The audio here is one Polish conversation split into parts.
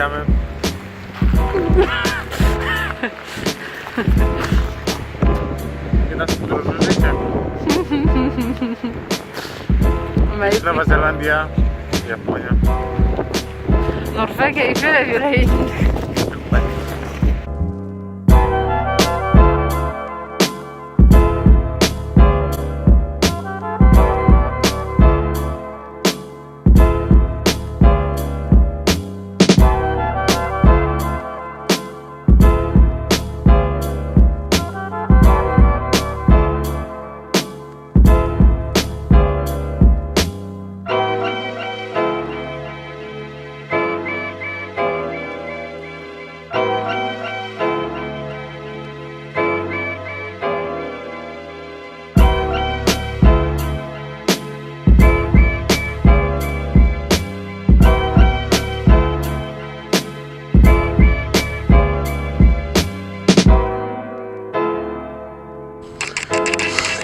Witamy. Nie nasz podróży życia. Nowa Zelandia, Japonia. Norwegia i wiele, wiele innych.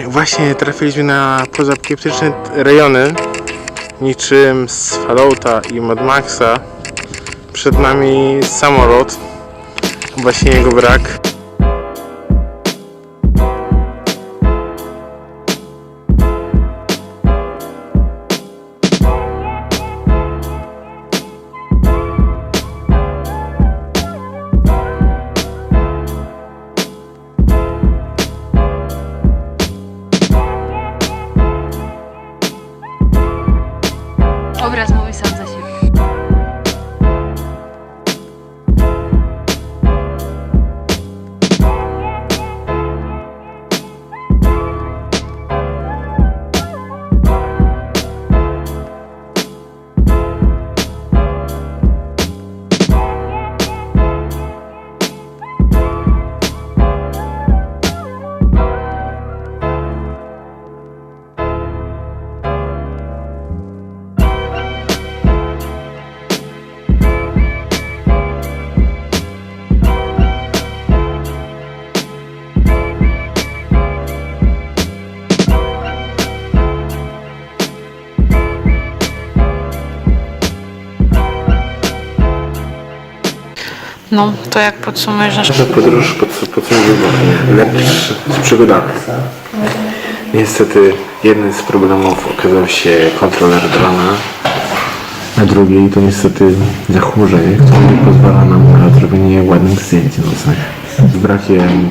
Właśnie trafiliśmy na pozapokaliptyczne rejony, niczym z Fallouta i Mad Maxa. Przed nami samolot, właśnie jego brak. No, to jak podsumujesz nasz... Podróż pod, podsumowując lecz z przygodami. Niestety jeden z problemów okazał się kontroler drona, a drugi to niestety zachmurzenie, które nie pozwala nam na zrobienie ładnych zdjęć nocnych. Z brakiem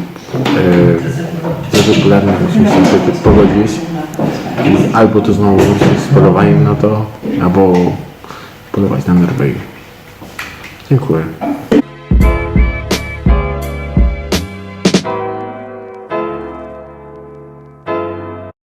e, regularnych musimy się niestety pogodzić i albo to znowu wrócić z polowaniem na to, albo polować na Norwegii. Dziękuję.